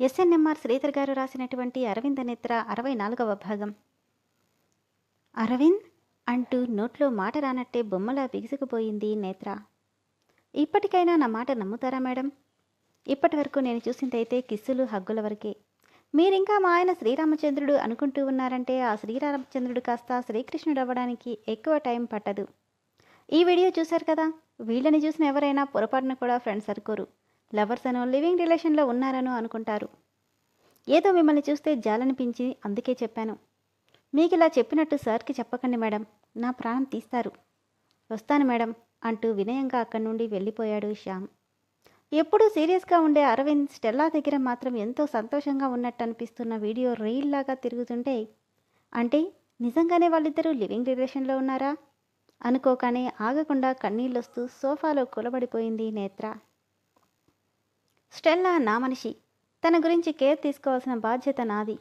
SNMR Sridhar గారు రాసినటువంటి అరవింద నేత్ర అరవై నాలుగవ భాగం. అరవింద్ అంటూ నోట్లో మాట రానట్టే బొమ్మలా బిగుసుకుపోయింది నేత్ర. ఇప్పటికైనా నా మాట నమ్ముతారా మేడం? ఇప్పటి వరకు నేను చూసిందైతే కిస్సులు హగ్గుల వరకే. మీరింకా మా ఆయన శ్రీరామచంద్రుడు అనుకుంటూ ఉన్నారంటే ఆ శ్రీరామచంద్రుడు కాస్త శ్రీకృష్ణుడు అవ్వడానికి ఎక్కువ టైం పట్టదు. ఈ వీడియో చూశారు కదా? వీళ్ళని చూసిన ఎవరైనా పొరపాటున కూడా ఫ్రెండ్స్ సరుకోరు లవర్స్ అనో లివింగ్ రిలేషన్లో ఉన్నారనో అనుకుంటారు. ఏదో మిమ్మల్ని చూస్తే జాలనిపించి అందుకే చెప్పాను. మీకు ఇలా చెప్పినట్టు సార్కి చెప్పకండి మేడం. నా ప్రాణం తీస్తారు. వస్తాను మేడం అంటూ వినయంగా అక్కడి నుండి వెళ్ళిపోయాడు శ్యామ్. ఎప్పుడూ సీరియస్గా ఉండే అరవింద్ స్టెల్లా దగ్గర మాత్రం ఎంతో సంతోషంగా ఉన్నట్టు అనిపిస్తున్న వీడియో రీల్ లాగా తిరుగుతుంటే అంటే నిజంగానే వాళ్ళిద్దరూ లివింగ్ రిలేషన్లో ఉన్నారా? అనుకోగానే ఆగకుండా కన్నీళ్ళొస్తూ సోఫాలో కులబడిపోయింది నేత్ర. స్టెల్లా నా మనిషి. తన గురించి కేర్ తీసుకోవాల్సిన బాధ్యత నాది.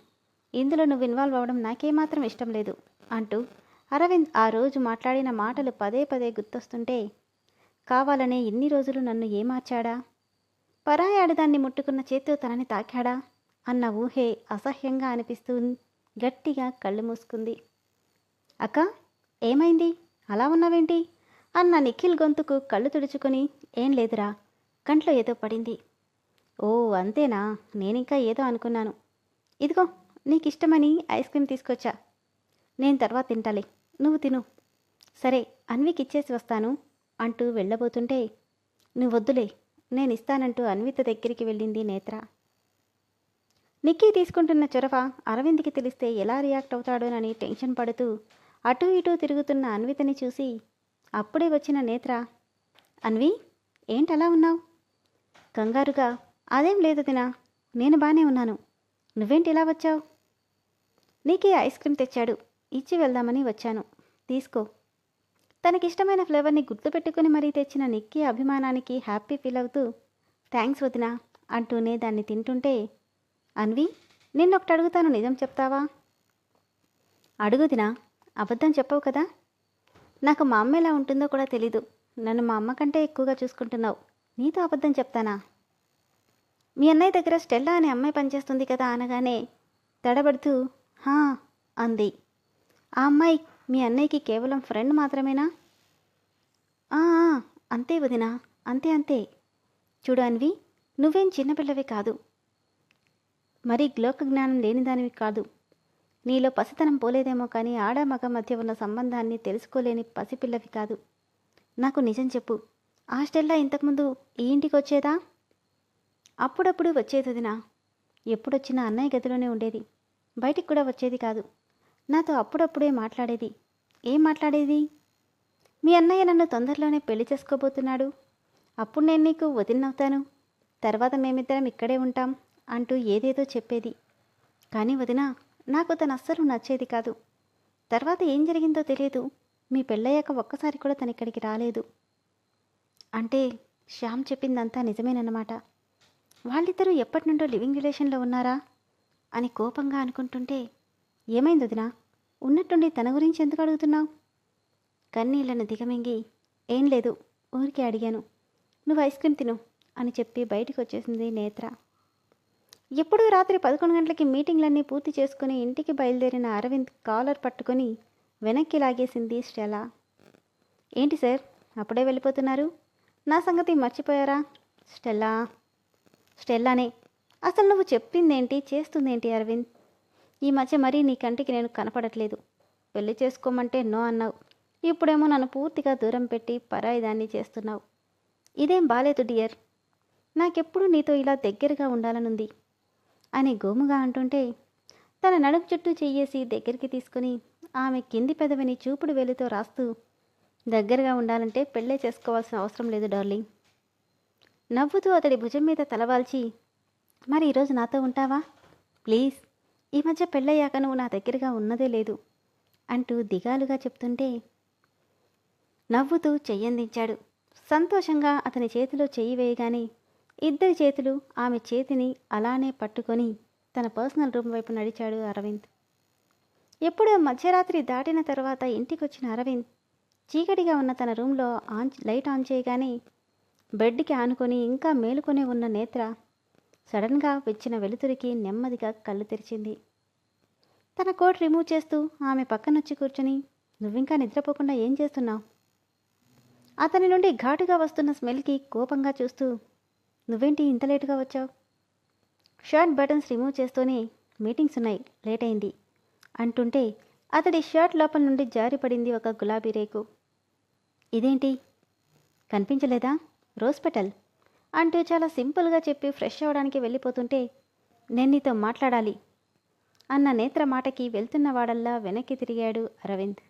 ఇందులో నువ్వు ఇన్వాల్వ్ అవ్వడం నాకేమాత్రం ఇష్టం లేదు అంటూ అరవింద్ ఆ రోజు మాట్లాడిన మాటలు పదే పదే గుర్తొస్తుంటే కావాలనే ఇన్ని రోజులు నన్ను ఏమార్చాడా? పరాయాడదాన్ని ముట్టుకున్న చేత్తో తనని తాకాడా? అన్న ఊహే అసహ్యంగా అనిపిస్తూ గట్టిగా కళ్ళు మూసుకుంది. అక్క ఏమైంది? అలా ఉన్నావేంటి? అన్న నిఖిల్ గొంతుకు కళ్ళు తుడుచుకొని ఏం లేదురా కంట్లో ఏదో పడింది. ఓ అంతేనా? నేనింకా ఏదో అనుకున్నాను. ఇదిగో నీకు ఇష్టమని ఐస్ క్రీమ్ తీసుకొచ్చా. నేను తర్వాత తింటాలి. నువ్వు తిను. సరే అన్వికి ఇచ్చేసి వస్తాను అంటూ వెళ్ళబోతుంటే నువ్వు వద్దులే నేను ఇస్తానంటూ అన్విత దగ్గరికి వెళ్ళింది నేత్ర. నిక్కీ తీసుకుంటున్న చొరవ అరవింద్కి తెలిస్తే ఎలా రియాక్ట్ అవుతాడోనని టెన్షన్ పడుతూ అటూ ఇటూ తిరుగుతున్న అన్వితని చూసి అప్పుడే వచ్చిన నేత్ర అన్వి ఏంటలా ఉన్నావు? కంగారుగా అదేం లేదు తినా నేను బాగానే ఉన్నాను. నువ్వేంటి ఇలా వచ్చావు? నీకే ఐస్ క్రీమ్ తెచ్చాడు. ఇచ్చి వెళ్దామని వచ్చాను. తీసుకో. తనకిష్టమైన ఫ్లేవర్ని గుర్తుపెట్టుకుని మరీ తెచ్చిన నిక్కీ అభిమానానికి హ్యాపీ ఫీల్ అవుతూ థ్యాంక్స్ వదినా అంటూనే దాన్ని తింటుంటే అన్వి నిన్నొకటి అడుగుతాను నిజం చెప్తావా? అడుగుదినా అబద్ధం చెప్పవు కదా. నాకు మా అమ్మ ఎలా ఉంటుందో కూడా తెలీదు. నన్ను మా అమ్మ కంటే ఎక్కువగా చూసుకుంటున్నావు. నీతో అబద్ధం చెప్తానా? మీ అన్నయ్య దగ్గర స్టెల్లా అనే అమ్మాయి పనిచేస్తుంది కదా అనగానే తడబడుతూ హా అంది. ఆ అమ్మాయి మీ అన్నయ్యకి కేవలం ఫ్రెండ్ మాత్రమేనా? అంతే వదినా అంతే అంతే. చూడు అన్వి నువ్వేం చిన్నపిల్లవి కాదు. మరీ గ్లోక జ్ఞానం లేనిదానివి కాదు. నీలో పసితనం పోలేదేమో కానీ ఆడ మగ మధ్య ఉన్న సంబంధాన్ని తెలుసుకోలేని పసిపిల్లవి కాదు. నాకు నిజం చెప్పు ఆ స్టెల్లా ఇంతకుముందు ఈ ఇంటికి వచ్చేదా అప్పుడప్పుడు వచ్చేది వదినా ఎప్పుడొచ్చినా అన్నయ్య గదిలోనే ఉండేది. బయటికి కూడా వచ్చేది కాదు. నాతో అప్పుడప్పుడే మాట్లాడేది. ఏం మాట్లాడేది? మీ అన్నయ్య నన్ను తొందరలోనే పెళ్ళి చేసుకోబోతున్నాడు. అప్పుడు నేను నీకు వదినవుతాను. తర్వాత మేమిద్దరం ఇక్కడే ఉంటాం అంటూ ఏదేదో చెప్పేది. కానీ వదినా నాకు తను అస్సలు నచ్చేది కాదు. తర్వాత ఏం జరిగిందో తెలియదు. మీ పెళ్ళయ్యాక ఒక్కసారి కూడా తను ఇక్కడికి రాలేదు. అంటే శ్యామ్ చెప్పిందంతా నిజమేనన్నమాట. వాళ్ళిద్దరూ ఎప్పటి నుండో లివింగ్ రిలేషన్లో ఉన్నారా? అని కోపంగా అనుకుంటుంటే ఏమైంది వదినా? ఉన్నట్టుండి తన గురించి ఎందుకు అడుగుతున్నావు? కన్నీళ్ళను దిగమింగి ఏం లేదు ఊరికే అడిగాను. నువ్వు ఐస్ క్రీమ్ తిను అని చెప్పి బయటికి వచ్చేసింది నేత్ర. ఎప్పుడూ రాత్రి పదకొండు గంటలకి మీటింగ్లన్నీ పూర్తి చేసుకుని ఇంటికి బయలుదేరిన అరవింద్ కాలర్ పట్టుకొని వెనక్కి లాగేసింది స్టెలా. ఏంటి సార్ అప్పుడే వెళ్ళిపోతున్నారు? నా సంగతి మర్చిపోయారా? స్టెల్లా స్టెల్లానే అసలు నువ్వు చెప్పిందేంటి? చేస్తుందేంటి అరవింద్? ఈ మధ్య మరీ నీ కంటికి నేను కనపడట్లేదు. పెళ్ళి చేసుకోమంటే నో అన్నావు. ఇప్పుడేమో నన్ను పూర్తిగా దూరం పెట్టి పరాయిదాన్ని చేస్తున్నావు. ఇదేం బాలేదు డియర్. నాకెప్పుడు నీతో ఇలా దగ్గరగా ఉండాలనుంది? అని గోముగా అంటుంటే తన నడుపు చుట్టూ చెయ్యేసి దగ్గరికి తీసుకుని ఆమె కింది పెదవిని చూపుడు వేలితో రాస్తూ దగ్గరగా ఉండాలంటే పెళ్ళే చేసుకోవాల్సిన అవసరం లేదు డార్లింగ్. నవ్వుతూ అతడి భుజం మీద తలవాల్చి మరి ఈరోజు నాతో ఉంటావా? ప్లీజ్ ఈ మధ్య పెళ్ళయ్యాక నువ్వు నా దగ్గరగా ఉన్నదే లేదు అంటూ దిగాలుగా చెప్తుంటే నవ్వుతూ చెయ్యందించాడు. సంతోషంగా అతని చేతిలో చెయ్యి వేయగానే ఇద్దరి చేతులు ఆమె చేతిని అలానే పట్టుకొని తన పర్సనల్ రూమ్ వైపు నడిచాడు అరవింద్. ఎప్పుడో మధ్యరాత్రి దాటిన తర్వాత ఇంటికొచ్చిన అరవింద్ చీకటిగా ఉన్న తన రూమ్లో ఆన్ లైట్ ఆన్ చేయగానే బెడ్కి ఆనుకొని ఇంకా మేలుకొని ఉన్న నేత్ర సడన్గా వచ్చిన వెలుతురికి నెమ్మదిగా కళ్ళు తెరిచింది. తన కోట్ రిమూవ్ చేస్తూ ఆమె పక్కనొచ్చి కూర్చుని నువ్వింకా నిద్రపోకుండా ఏం చేస్తున్నావు? అతని నుండి ఘాటుగా వస్తున్న స్మెల్కి కోపంగా చూస్తూ నువ్వేంటి ఇంత లేటుగా వచ్చావు? షర్ట్ బటన్స్ రిమూవ్ చేస్తూనే మీటింగ్స్ ఉన్నాయి లేట్ అయింది అంటుంటే అతడి షర్ట్ లోపల నుండి జారిపడింది ఒక గులాబీ రేకు. ఇదేంటి? కనిపించలేదా? రోజ్ పెటల్ అంటూ చాలా సింపుల్గా చెప్పి ఫ్రెష్ అవ్వడానికి వెళ్ళిపోతుంటే నేను నీతో మాట్లాడాలి అన్న నేత్ర మాటకి వెళ్తున్న వాడల్లా వెనక్కి తిరిగాడు అరవింద్.